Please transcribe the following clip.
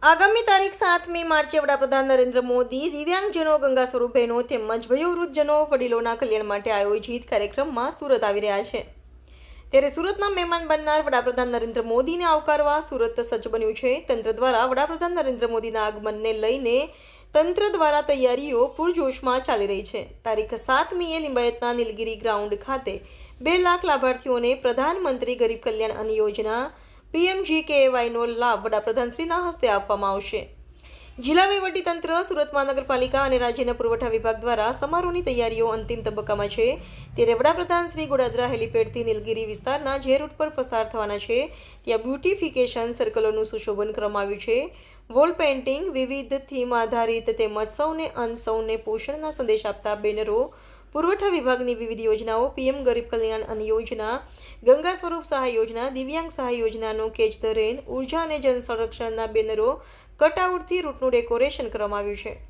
તારીખ સાતમી માર્ચે વડાપ્રધાન નરેન્દ્ર મોદી દિવ્યાંગજનો, ગંગા સ્વરૂપ બહેનો તેમજ વયોવૃદ્ધજનો વડીલોના કલ્યાણ માટે આયોજિત કાર્યક્રમમાં સુરત આવી રહ્યા છે. ત્યારે સુરતના મહેમાન બનનાર વડાપ્રધાન નરેન્દ્ર મોદીને આવકારવા સુરત સજ્જ બન્યું છે. તંત્ર દ્વારા વડાપ્રધાન નરેન્દ્ર મોદીના આગમનને લઈને તંત્ર દ્વારા તૈયારીઓ પૂરજોશમાં ચાલી રહી છે. તારીખ સાતમીએ લિંબાયતના નીલગીરી ગ્રાઉન્ડ ખાતે બે લાખ લાભાર્થીઓને પ્રધાનમંત્રી ગરીબ કલ્યાણ અન્ન યોજના પીએમજીકેવાયનો લાભ વડાપ્રધાનશ્રીના હસ્તે આપવામાં આવશે. જિલ્લા વહીવટીતંત્ર, સુરત મહાનગરપાલિકા અને રાજ્યના પુરવઠા વિભાગ દ્વારા સમારોહની તૈયારીઓ અંતિમ તબક્કામાં છે. ત્યારે વડાપ્રધાન શ્રી ગોડાદરા હેલીપેડથી નીલગિરી વિસ્તારના જે રૂટ પર પસાર થવાના છે, ત્યાં બ્યુટિફિકેશન સર્કલોનું સુશોભન કરવામાં આવ્યું છે. વોલ પેઇન્ટિંગ વિવિધ થીમ આધારિત તેમજ સૌને અન સૌને પોષણના સંદેશ આપતા બેનરો પુરવઠા વિભાગની વિવિધ યોજનાઓ, પીએમ ગરીબ કલ્યાણ અન્ન યોજના, ગંગા સ્વરૂપ સહાય યોજના, દિવ્યાંગ સહાય યોજનાનો કેચ ધ રેન ઊર્જા અને જન સંરક્ષણના બેનરો કટઆઉટથી રૂટનું ડેકોરેશન કરવામાં આવ્યું છે.